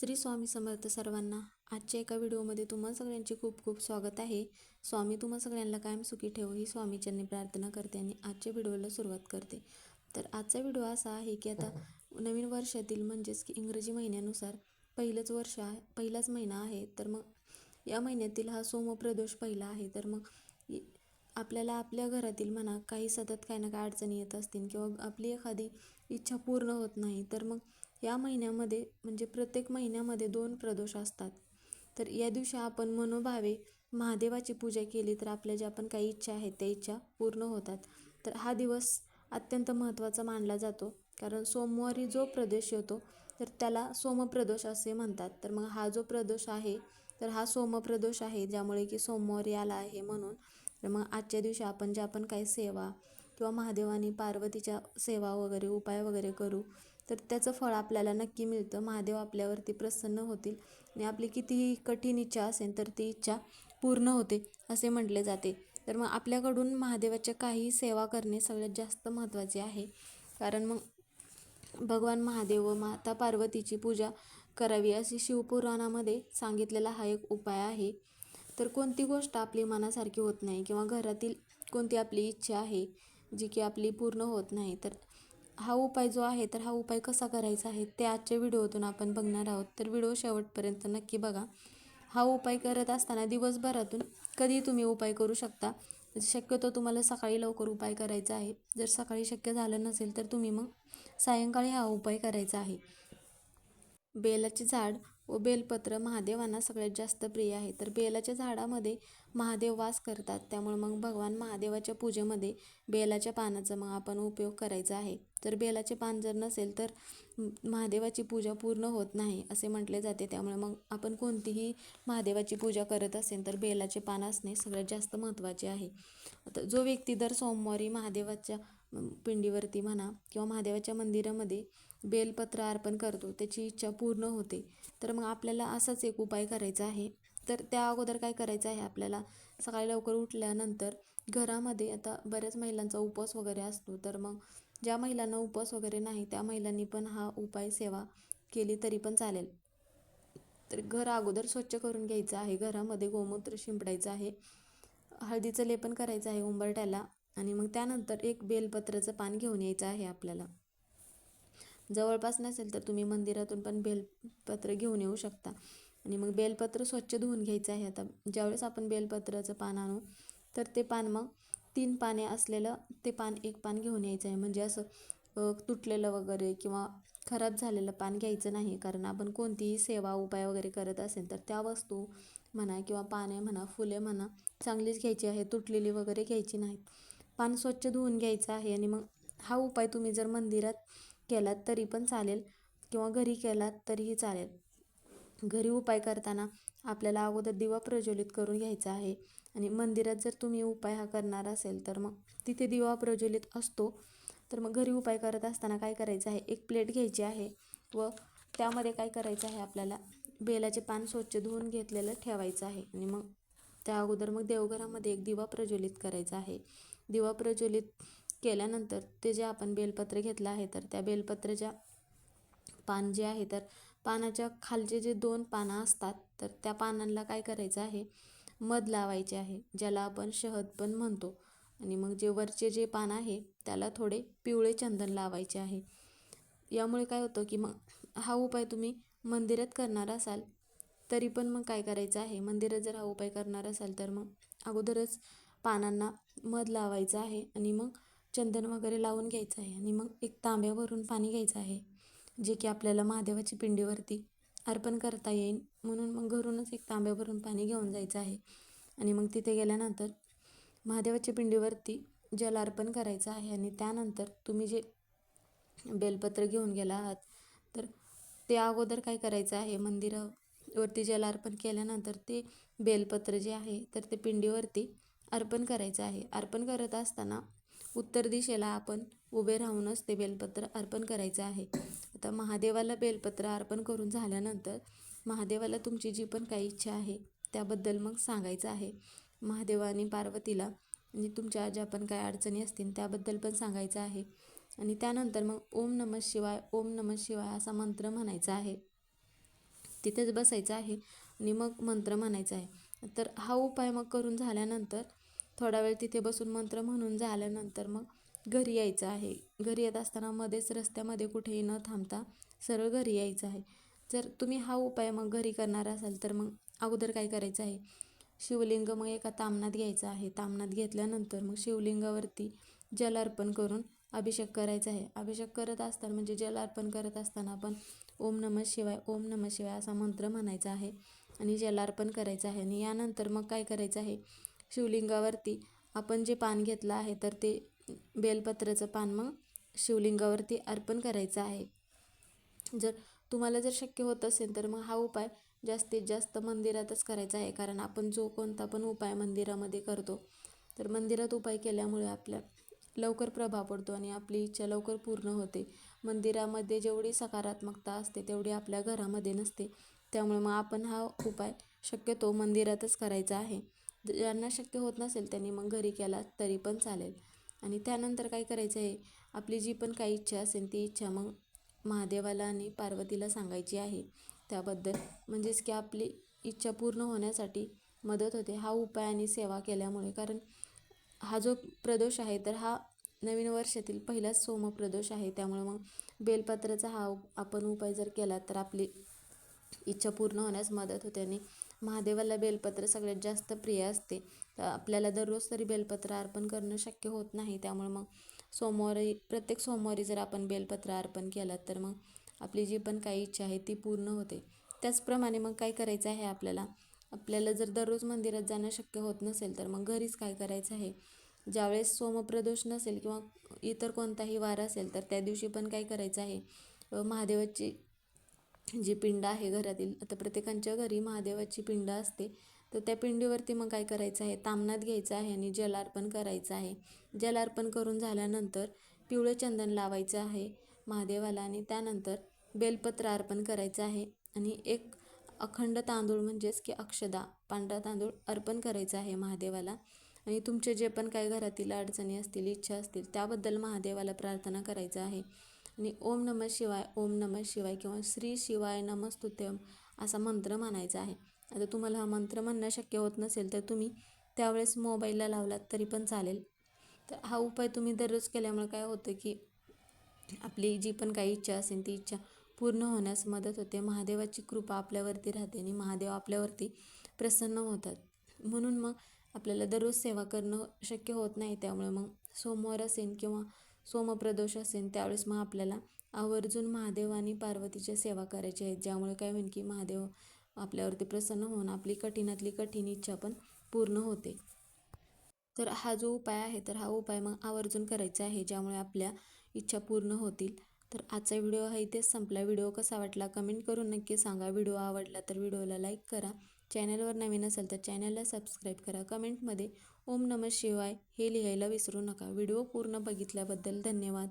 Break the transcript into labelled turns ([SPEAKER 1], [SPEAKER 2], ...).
[SPEAKER 1] श्री स्वामी समर्थ सर्वांना आजच्या एका व्हिडिओमध्ये तुम्हा सगळ्यांचे खूप खूप स्वागत आहे. स्वामी तुम्हा सगळ्यांना कायम सुखी ठेवो ही स्वामीच्यांनी प्रार्थना करते आणि आजच्या व्हिडिओला सुरुवात करते. तर आजचा व्हिडिओ असा आहे की आता नवीन वर्षातील म्हणजेच की इंग्रजी महिन्यानुसार पहिलंच वर्ष आहे पहिलाच महिना आहे. तर मग या महिन्यातील हा सोमप्रदोष पहिला आहे. तर मग आपल्याला आपल्या घरातील म्हणा काही सतत काही ना काही अडचणी येत असतील किंवा आपली एखादी इच्छा पूर्ण होत नाही तर मग या महिन्यामध्ये म्हणजे प्रत्येक महिन्यामध्ये दोन प्रदोष असतात. तर या दिवशी आपण मनोभावे महादेवाची पूजा केली तर आपल्या ज्या पण काही इच्छा आहेत त्या इच्छा पूर्ण होतात. तर हा दिवस अत्यंत महत्त्वाचा मानला जातो. कारण सोमवारी जो प्रदेश येतो तर त्याला सोमप्रदोष असे म्हणतात. तर मग हा जो प्रदोष आहे तर हा सोमप्रदोष आहे ज्यामुळे की सोमवारी आला आहे म्हणून. तर मग आजच्या दिवशी आपण ज्या पण काही सेवा किंवा महादेवानी पार्वतीच्या सेवा वगैरे उपाय वगैरे करू तर त्याचं फळ आपल्याला नक्की मिळतं. महादेव आपल्यावरती प्रसन्न होतील आणि आपली कितीही कठीण इच्छा असेल तर ती इच्छा पूर्ण होते असे म्हटले जाते. तर मग आपल्याकडून महादेवाच्या काही सेवा करणे सगळ्यात जास्त महत्त्वाचे आहे. कारण मग भगवान महादेव व माता पार्वतीची पूजा करावी अशी शिवपुराणामध्ये सांगितलेला हा एक उपाय आहे. तर कोणती गोष्ट आपली मनासारखी होत नाही किंवा घरातील कोणती आपली इच्छा आहे जी की आपली पूर्ण होत नाही तर हा उपाय जो आहे तर हा उपाय कसा करायचा आहे ते आजच्या व्हिडिओतून आपण बघणार आहोत. तर व्हिडिओ शेवटपर्यंत नक्की बघा. हा उपाय करत असताना दिवसभरातून कधी तुम्ही उपाय करू शकता. शक्यतो तुम्हाला सकाळी लवकर उपाय करायचा आहे. जर सकाळी शक्य झालं नसेल तर तुम्ही मग सायंकाळी हा उपाय करायचा आहे. बेलाचे झाड व बेलपत्र महादेवांना सगळ्यात जास्त प्रिय आहे. तर बेलाच्या झाडामध्ये महादेव वास करतात. त्यामुळे मग भगवान महादेवाच्या पूजेमध्ये बेलाच्या पानाचा मग आपण उपयोग करायचा आहे. तर बेलाचे पान जर नसेल तर महादेवाची पूजा पूर्ण होत नाही असे म्हटले जाते. त्यामुळे मग आपण कोणतीही महादेवाची पूजा करत असेल तर बेलाचे पान असणे सगळ्यात जास्त महत्त्वाचे आहे. आता जो व्यक्ती दर सोमवारी महादेवाच्या पिंडीवरती म्हणा किंवा महादेवाच्या मंदिरामध्ये बेलपत्र अर्पण करतो त्याची इच्छा पूर्ण होते. तर मग आपल्याला असाच एक उपाय करायचा आहे. तर त्या अगोदर काय करायचं आहे आपल्याला? सकाळी लवकर उठल्यानंतर घरामध्ये आता बऱ्याच महिलांचा उपवास वगैरे असतो. तर मग ज्या महिलांना उपवास वगैरे नाही त्या महिलांनी पण हा उपाय सेवा केली तरी पण चालेल. तर घर अगोदर स्वच्छ करून घ्यायचं आहे. घरामध्ये गोमूत्र शिंपडायचं आहे. हळदीचं लेपन करायचं आहे उंबरट्याला आणि मग त्यानंतर एक बेलपत्राचं पान घेऊन यायचं आहे आपल्याला. जवळपास नसेल तर तुम्ही मंदिरातून पण बेलपत्र घेऊन येऊ शकता. आणि मग बेलपत्र स्वच्छ धुवून घ्यायचं आहे आता. ज्यावेळेस आपण बेलपत्राचं पान आणू तर ते पान मग तीन पाने असलेलं ते पान एक पान घेऊन यायचं आहे. म्हणजे असं तुटलेलं वगैरे किंवा खराब झालेलं पान घ्यायचं नाही. कारण आपण कोणतीही सेवा उपाय वगैरे करत असेल तर त्या वस्तू म्हणा किंवा पाने म्हणा फुले म्हणा चांगलीच घ्यायची आहे. तुटलेली वगैरे घ्यायची नाहीत. पान स्वच्छ धुवून घ्यायचं आहे आणि मग हा उपाय तुम्ही जर मंदिरात केलात तरी पण चालेल किंवा घरी केलात तरीही चालेल. घरी उपाय करताना आपल्याला अगोदर दिवा प्रज्वलित करून घ्यायचा आहे. आणि मंदिरात जर तुम्ही उपाय हा करणार असेल तर मग तिथे दिवा प्रज्वलित असतो. तर मग घरी उपाय करत असताना काय करायचं आहे? एक प्लेट घ्यायची आहे व त्यामध्ये काय करायचं आहे आपल्याला? बेलाचे पान स्वच्छ धुवून घेतलेलं ठेवायचं आहे. आणि मग त्या अगोदर मग देवघरामध्ये एक दिवा प्रज्वलित करायचा आहे. दिवा प्रज्वलित केल्यानंतर ते जे आपण बेलपत्र घेतलं आहे तर त्या बेलपत्राच्या पान जे आहे तर पानाच्या खालचे जे दोन पानं असतात तर त्या पानांना काय करायचं आहे? मध लावायचे आहे ज्याला आपण शहद पण म्हणतो. आणि मग जे वरचे जे पान आहे त्याला थोडे पिवळे चंदन लावायचे आहे. यामुळे काय होतं की मग हा उपाय तुम्ही मंदिरात करणार असाल तरी पण मग काय करायचं आहे? मंदिरात जर हा उपाय करणार असाल तर मग अगोदरच पानांना मध लावायचं आहे आणि मग चंदन वगैरे लावून घ्यायचं आहे. आणि मग एक तांब्यावरून पाणी घ्यायचं आहे. जे की आपल्याला महादेवाची पिंडीवरती अर्पण करता येईल म्हणून मग घरूनच एक तांब्यावरून पाणी घेऊन जायचं आहे. आणि मग तिथे गेल्यानंतर महादेवाच्या पिंडीवरती जल अर्पण करायचं आहे आणि त्यानंतर तुम्ही जे बेलपत्र घेऊन गेला आहात तर ते अगोदर काय करायचं आहे? मंदिरावरती जल अर्पण केल्यानंतर ते बेलपत्र जे आहे तर ते पिंडीवरती अर्पण करायचं आहे. अर्पण करत असताना उत्तर दिशेला आपण उभे राहूनच ते बेलपत्र अर्पण करायचं आहे. आता महादेवाला बेलपत्र अर्पण करून झाल्यानंतर महादेवाला तुमची जी पण काही इच्छा आहे त्याबद्दल मग सांगायचं आहे. महादेवाने आणि पार्वतीला आणि तुमच्या ज्या पण काही अडचणी असतील त्याबद्दल पण सांगायचं आहे. आणि त्यानंतर मग ओम नमः शिवाय ओम नमः शिवाय असा मंत्र म्हणायचा आहे. तिथेच बसायचं आहे आणि मग मंत्र म्हणायचा आहे. तर हा उपाय मग करून झाल्यानंतर थोडा वेळ तिथे बसून मंत्र म्हणून झाल्यानंतर मग घरी यायचं आहे. घरी येत असताना मध्येच रस्त्यामध्ये कुठेही न थांबता सरळ घरी यायचं आहे. जर तुम्ही हा उपाय मग घरी करणार असाल तर मग अगोदर काय करायचं आहे? शिवलिंग मग एका तामणात घ्यायचं आहे. तामणात घेतल्यानंतर मग शिवलिंगावरती जल अर्पण करून अभिषेक करायचा आहे. अभिषेक करत असताना म्हणजे जल अर्पण करत असताना आपण ओम नमः शिवाय ओम नमः शिवाय असा मंत्र म्हणायचा आहे आणि जलार्पण करायचं आहे. आणि यानंतर मग काय करायचं आहे? शिवलिंगावरती आपण जे पान घेतलं आहे तर ते बेलपत्राचं पान मग शिवलिंगावरती अर्पण करायचं आहे. जर तुम्हाला जर शक्य होत असेल तर मग हा उपाय जास्तीत जास्त मंदिरातच करायचा आहे. कारण आपण जो कोणता पण उपाय मंदिरामध्ये करतो तर मंदिरात उपाय केल्यामुळे आपल्या लवकर प्रभाव पडतो आणि आपली इच्छा लवकर पूर्ण होते. मंदिरामध्ये जेवढी सकारात्मकता असते तेवढी आपल्या घरामध्ये नसते. त्यामुळे मग आपण हा उपाय शक्यतो मंदिरातच करायचा आहे. ज्यांना शक्य होत नसेल त्यांनी मग घरी केला तरी पण चालेल. आणि त्यानंतर काय करायचं आहे? आपली जी पण काही इच्छा असेल ती इच्छा मग महादेवाला आणि पार्वतीला सांगायची आहे. त्याबद्दल म्हणजेच की आपली इच्छा पूर्ण होण्यासाठी मदत होते. हा उपाय आणि सेवा केल्यामुळे. कारण हा जो प्रदोष आहे तर हा नवीन वर्षातील पहिलाच सोमप्रदोष आहे. त्यामुळे मग बेलपत्राचा हा आपण उपाय जर केला तर आपली इच्छा पूर्ण होण्यास मदत होते आणि महादेवाला बेलपत्र सगळ्यात जास्त प्रिय असते. आपल्याला दररोज तरी बेलपत्र अर्पण करणं शक्य होत नाही. त्यामुळे मग सोमवारी प्रत्येक सोमवारी जर आपण बेलपत्र अर्पण केलं तर मग आपली जी पण काही इच्छा आहे ती पूर्ण होते. त्याचप्रमाणे मग काय करायचं आहे आपल्याला? आपल्याला जर दररोज मंदिरात जाणं शक्य होत नसेल तर मग घरीच काय करायचं आहे? ज्यावेळेस सोमप्रदोष नसेल किंवा इतर कोणताही वार असेल तर त्या दिवशी पण काय करायचं आहे? महादेवाची जी पिंड आहे घरातील आता प्रत्येकांच्या घरी महादेवाची पिंड असते. तर त्या पिंडीवरती मग काय करायचं आहे? तामणात घ्यायचं आहे आणि जलार्पण करायचं आहे. जलार्पण करून झाल्यानंतर पिवळं चंदन लावायचं आहे महादेवाला आणि त्यानंतर बेलपत्र अर्पण करायचं आहे. आणि एक अखंड तांदूळ म्हणजेच की अक्षदा पांढरा तांदूळ अर्पण करायचा आहे महादेवाला. आणि तुमचे जे पण काही घरातील अडचणी असतील इच्छा असतील त्याबद्दल महादेवाला प्रार्थना करायचं आहे. आणि ओम नमः शिवाय ओम नमः शिवाय किंवा श्री शिवाय नमस्तुत्यम असा मंत्र म्हणायचा आहे. आता तुम्हाला हा मंत्र म्हणणं शक्य होत नसेल तर तुम्ही त्यावेळेस मोबाईलला लावलात तरी पण चालेल. तर हा उपाय तुम्ही दररोज केल्यामुळे काय होतं की आपली जी पण काही इच्छा असेल ती इच्छा पूर्ण होण्यास मदत होते. महादेवाची कृपा आपल्यावरती राहते आणि महादेव आपल्यावरती प्रसन्न होतात. म्हणून मग आपल्याला दररोज सेवा करणं शक्य होत नाही त्यामुळे मग सोमवार असेल किंवा सोमप्रदोष असेल त्यावेळेस मग आपल्याला आवर्जून महादेव आणि पार्वतीच्या सेवा करायची आहेत ज्यामुळे काय होईल की महादेव आपल्यावरती प्रसन्न होऊन आपली कठीणातली कठीण इच्छा पण पूर्ण होते. तर हा जो उपाय आहे तर हा उपाय मग आवर्जून करायचा आहे ज्यामुळे आपल्या इच्छा पूर्ण होतील. तर आजचा व्हिडिओ हा इथेच संपला. व्हिडिओ कसा वाटला कमेंट करून नक्की सांगा. व्हिडिओ आवडला तर व्हिडिओला लाईक करा. चॅनलवर नवीन असेल तर चॅनलला सबस्क्राईब करा. कमेंटमध्ये ओम नमः शिवाय हे लिहायला विसरू नका. व्हिडिओ पूर्ण बघितल्याबद्दल धन्यवाद.